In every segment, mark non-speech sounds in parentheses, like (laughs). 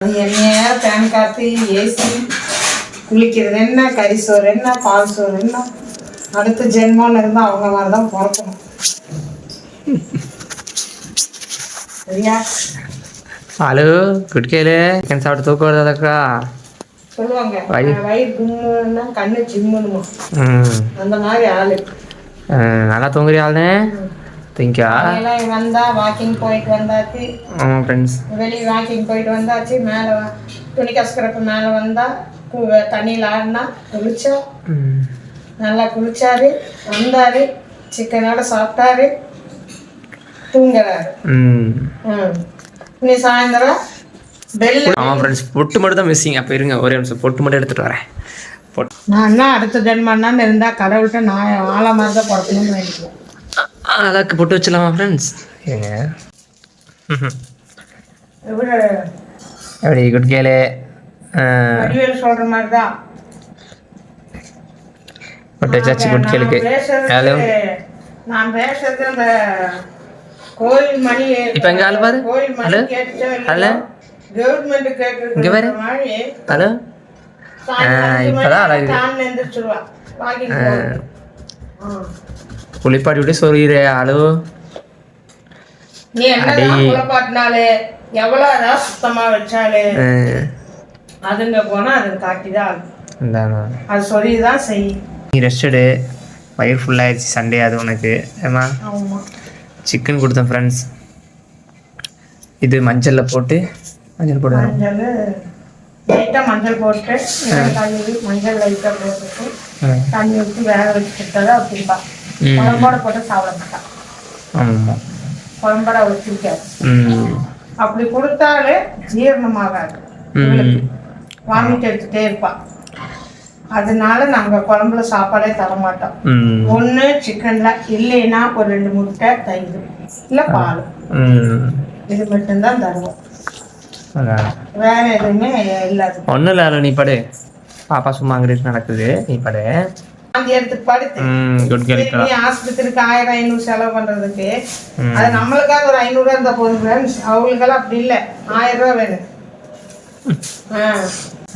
எண்ணெயா fan காற்று AC குளிக்கிறது என்ன கறி சோறு என்ன பால் சோறு என்ன? அடுத்த ஜென்மம்னு இருந்தால் அவங்க மாதிரி தான் பிறக்கணும். சரியா? ஹலோ குட்கேலு சிக்கன் சாப்பிட்டு தூக்கம் வருதாக்கா சொல்லுவாங்க. வயிறு. கும்முன்னா கண்ணு சிம்முனுமா ம். அந்த மாதிரி ஆளு. நல்லா தூங்குறியா ஆளுனே திங்கா எல்லாம் வந்தா வாக்கிங் போயிட்டு வந்தாச்சு. ஆமாம் ஃப்ரெண்ட்ஸ் வெளியே வாக்கிங் போயிட்டு வந்தாச்சு. மேலே துணி கசக்கிறப்ப மேலே வந்தா தண்ணியில் ஆடினா குளிச்சா. நல்லா குளிச்சாரு. வந்தாரு. சிக்கனோட சாப்பிட்டாரு. தூங்குறாரு. இனி சாயந்தரம் பெல் ஆமாம் ஃப்ரெண்ட்ஸ் பொட்டு மட்டும் தான் மிஸ்ஸிங் அப்போ இருங்க ஒரே நிமிஷம். பொட்டு மட்டும் எடுத்துகிட்டு வரேன். நான் என்ன அடுத்த ஜென்மன்னான்னு இருந்தால் கடவுள்கிட்ட நான் மாதிரி தான் பிறக்கணும்னு நினைக்கிறேன். அதாக்கு பொட்டு வச்சிடலாமா ஃப்ரெண்ட்ஸ் ஏங்க. எப்படி குட்கேலு சொல்ற மாதிரி தான் பொட்டு வச்சாச்சு குட்கேலுக்கு ஹலோ. நான் பேசுறது அந்த கோயில் மணி இப்ப எங்க ஆளு பாரு. ஹலோ? ஹலோ? கவர்மெண்ட் இங்க பாரு. கேட்டு மாதிரி. ஹலோ. இப்பதான் அழகு. குளிப்பாட்டி விட்டு சொல்லிடுறே ஹலோ நீ என்னதான் குழப்பாட்டினாலே எவ்வளவு அதான் சுத்தமா வச்சாலே? அதுங்க போனா அது காட்டிதான் ஆகும். இந்தாண்ணா அது சொல்லிதான் செய்யும். நீ ரெஸ்ட் எடு. வயிறு ஃபுல்லாகிடுச்சு சண்டே அது உனக்கு. ஏமா சிக்கன் கொடுத்தேன் ஃப்ரெண்ட்ஸ் இது மஞ்சளில் போட்டு மஞ்சள் போடுவேன் லைட்டாக மஞ்சள் போட்டு கழுவி மஞ்சள் லைட்டாக போட்டுட்டு தண்ணி ஊற்றி வேக வச்சு கொடுத்தா அப்படிப்பா. குழம்போட போட்டு சாப்பிட மாட்டான். குழம்போட அவளுக்கு பிடிக்காது அப்படி கொடுத்தாலே ஜீரணமாகாது. வாமிட் எடுத்துட்டே இருப்பான் அதனால நாங்கள் குழம்புல சாப்பாடே தர மாட்டோம். ஒன்று சிக்கனில் இல்லைன்னா ஒரு ரெண்டு முட்டை தயிர் இல்லை பால். இது மட்டும்தான் தருவோம் அதான் வேற எதுவுமே இல்லாது ஒன்றும் இல்லை நீ படு. பாப்பா சும்மா அங்கிட்டு நடக்குது. நீ படு. எடுத்து படுத்து ஆஸ்பத்திரிக்கு ஆயிரம் ஐநூறு செலவு பண்றதுக்கு. அது நம்மளுக்காக ஒரு ஐநூறுரூவா இருந்தா போதும் அவங்களுக்கெல்லாம் அப்படி இல்லை. ஆயிரம் ரூபா வேணும்.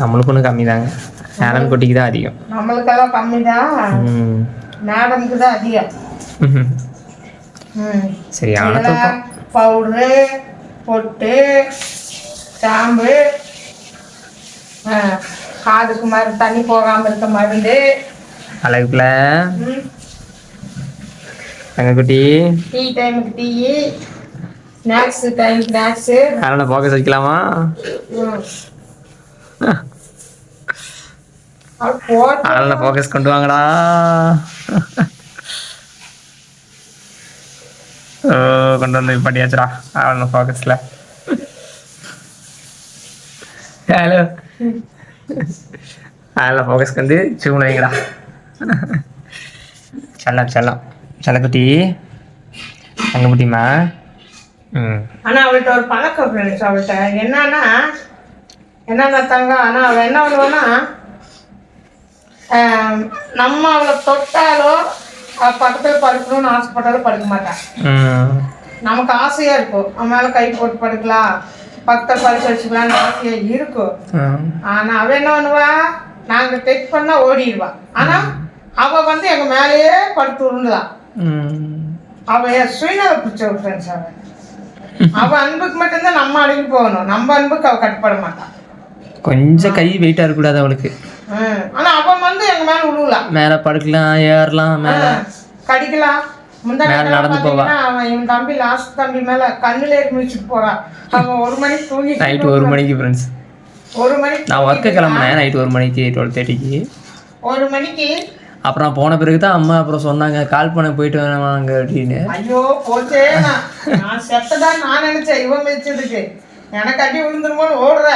நம்மளுக்கு ஒன்றும் கம்மி தாங்க. குட்டிக்கு தான் அதிகம். நம்மளுக்கெல்லாம் கம்மி தான். மேடம்க்கு தான் அதிகம். (laughs) சரியான பவுட்ரு பொட்டு ஷாம்பு ஆ, காதுக்கு மருந்து தண்ணி போகாம இருக்க மருந்து. அழகுல. ம். தங்க குட்டி. டீ டைமுக்கு டீ ஸ்நாக்ஸு டைம் ஸ்நாக்ஸு. அதனால் ஃபோக்கஸ் வைக்கலாமா? அதனால் ஃபோக்கஸ் கொண்டு வாங்கடா. கொண்டு வந்து பண்ணியாச்சுடா அவன ஃபோக்கஸில் ஹலோ அதில் ஃபோக்கஸ் வந்து சூன் வைங்கடா. செல்லம் செல்லம். செல்லக்குட்டி. தங்கக்குட்டிம்மா ம். ஆனா அவள்கிட்ட ஒரு பழக்கம் ஃப்ரெண்ட்ஸ் அவள்கிட்ட. என்னன்னா என்னன்னா தங்க ஆனா அவள் என்ன பண்ணுவான்னா நம்ம அவளை தொட்டாலோ பக்கத்துல படுக்கணும்னு ஆசைப்பட்டாலும் படுக்க மாட்டான் நமக்கு ஆசையா இருக்கும். அவன் மேல கை போட்டு படுக்கலாம். பக்கத்தில் படுக்க வச்சுக்கலாம்னு ஆசையா இருக்கும். ம் ஆனா அவ என்ன பண்ணுவா? நாங்க டெக் பண்ணா ஓடிடுவா. ஆனா அவ வந்து எங்க மேலேயே படுத்து உருண்டுதான் ம். அவ சுயநல பிடிச்ச ஃப்ரெண்ட்ஸ் அவ. அவ அன்புக்கு மட்டும்தான் நம்ம அடங்கி போகணும். நம்ம அன்புக்கு அவ கட்டுப்பட மாட்டான் கொஞ்சம் கை வெயிட்டாக இருக்கக்கூடாது அவளுக்கு. ஹம். ஆனா அவன் வந்து எங்க மேல விழுவலாம் மேலே படுக்கலாம் ஏறலாம் மேலே கடிக்கலாம். நடந்து போவா. இவன் தம்பி லாஸ்ட் தம்பி மேல கண்ணுல ஏறி மிதிச்சுட்டு போறான் அவன் ஒரு மணிக்கு தூங்கி நைட்டு ஒரு மணிக்கு ஃப்ரெண்ட்ஸ் ஒரு மணிக்கு நான் ஒர்க்கு கிளம்புனேன். நைட்டு ஒரு மணிக்கு டுவெல் தேர்ட்டிக்கு ஒரு மணிக்கு? அப்புறம் போன பிறகு தான் அம்மா அப்புறம் சொன்னாங்க கால் பண்ண போயிட்டு வேணாங்க அப்படின்னு. ஐயோ போச்சே நான் செத்ததான் நான் நினைச்சேன் இவன் மிதிச்சதுக்கு. எனக்கு அடி விழுந்துருமோன்னு ஓடுற.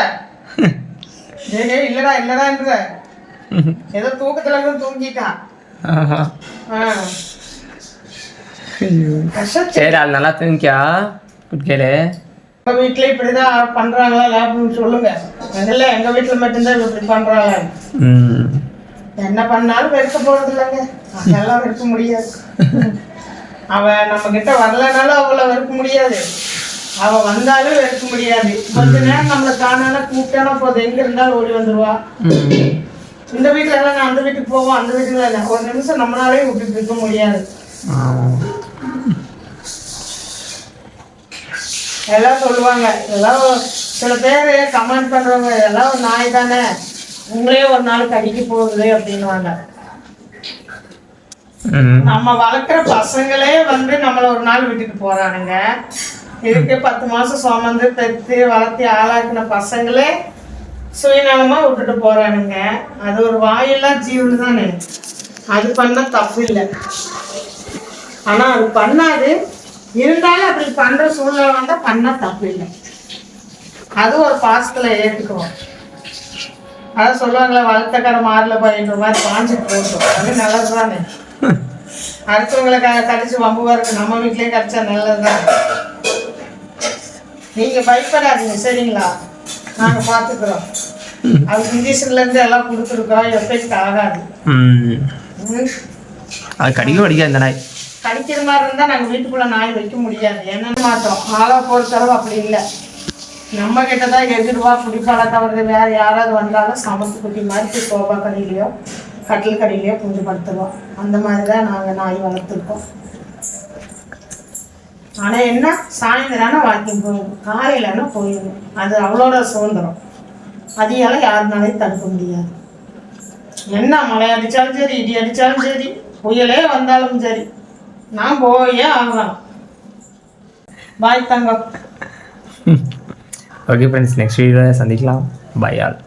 டேய், இல்லடா இல்லடான்ற (laughs) ஏதோ தூக்கத்துல இருந்து தூங்கிட்டான் சரி அது நல்லா தூங்கிக்கா குட் கேளு. எங்க வீட்டுல இப்படிதான் பண்றாங்களா லேப்னு சொல்லுங்க. இல்ல எங்க வீட்டுல மட்டும்தான் இப்படி பண்றாங்க. ம். என்ன பண்ணாலும் வெறுக்க போறது இல்லைங்க. அதெல்லாம் வெறுக்க முடியாது. அவ நம்ம கிட்ட வரலனாலும் அவளை வெறுக்க முடியாது. அவ வந்தாலும் எடுக்க முடியாது. கொஞ்ச நேரம் நம்மளை காணால கூப்பிட்டானா போதும். எங்க இருந்தாலும் ஓடி வந்துருவா. ம். இந்த வீட்டுல எல்லாம் நான் அந்த வீட்டுக்கு போவோம் அந்த வீட்டுல இல்லை. ஒரு நிமிஷம் நம்மளாலே விட்டுட்டு இருக்க முடியாது. எல்லாம் சொல்லுவாங்க. எல்லாம் சில பேர் கமெண்ட் பண்றவங்க எல்லாம் ஒரு நாய் தானே. உங்களே ஒரு நாள் கடிக்க போகுது அப்படின்னுவாங்க. ம் நம்ம வளர்க்குற பசங்களே வந்து நம்மளை ஒரு நாள் விட்டுட்டு போறானுங்க. இதுக்கு பத்து மாசம் சுமந்து பெற்று வளர்த்தி ஆளாக்குன பசங்களே சுயநலமா விட்டுட்டு போறானுங்க. அது ஒரு வாயில்லா ஜீவன் தானே. அது பண்ண தப்பு இல்லை. ஆனா அது பண்ணாது. இருந்தாலும் அப்படி பண்ற சூழ்நிலை வந்தா பண்ணா தப்பு இல்லை அது ஒரு பாசத்துல ஏத்துக்குவோம். அதான் சொல்லுவாங்களே வளர்த்தக்கரை மாறல பயின்ற மாதிரி பாஞ்சிட்டு போட்டோம். அது நல்லது தானே அடுத்தவங்களை க கடிச்சு வம்புவா இருக்கு நம்ம வீட்லயே கடிச்சா நல்லதுதான். நீங்க பயப்படாதீங்க சரிங்களா? நாங்க பாத்துக்கிறோம். அது இன்ஜெக்ஷன்ல இருந்து எல்லாம் கொடுத்துருக்கோம் எஃபெக்ட் ஆகாது. அது கடிக்க வடிக்க இந்த நாய். கடிக்கிற மாதிரி இருந்தால் நாங்கள் வீட்டுக்குள்ள நாய் வைக்க முடியாது. என்னன்னு மாட்டோம். ஆளா பொறுத்தளவு அப்படி இல்லை. நம்ம கிட்ட தான் எதிர்வா குடிப்பால தவிர வேற யாராவது வந்தாலும் சமத்து குட்டி மாதிரி சோபா கடையிலையோ கட்டில் கடையிலையோ குஞ்சு படுத்துருவோம் அந்த மாதிரி தான் நாங்கள் நாய் வளர்த்துருக்கோம். ஆனால் என்ன? சாயந்தரம் வாக்கிங் போயிடும். காலையிலன்னா போயிடும். அது அவளோட சுதந்திரம். அதையெல்லாம் யாருனாலையும் தடுக்க முடியாது. என்ன மழை அடித்தாலும் சரி இடி அடித்தாலும் சரி புயலே வந்தாலும் சரி நான் போயே ஆகலாம் பாய் தங்கம். ஓகே ஃப்ரெண்ட்ஸ் நெக்ஸ்ட் வீடியோவில் சந்திக்கலாம். By all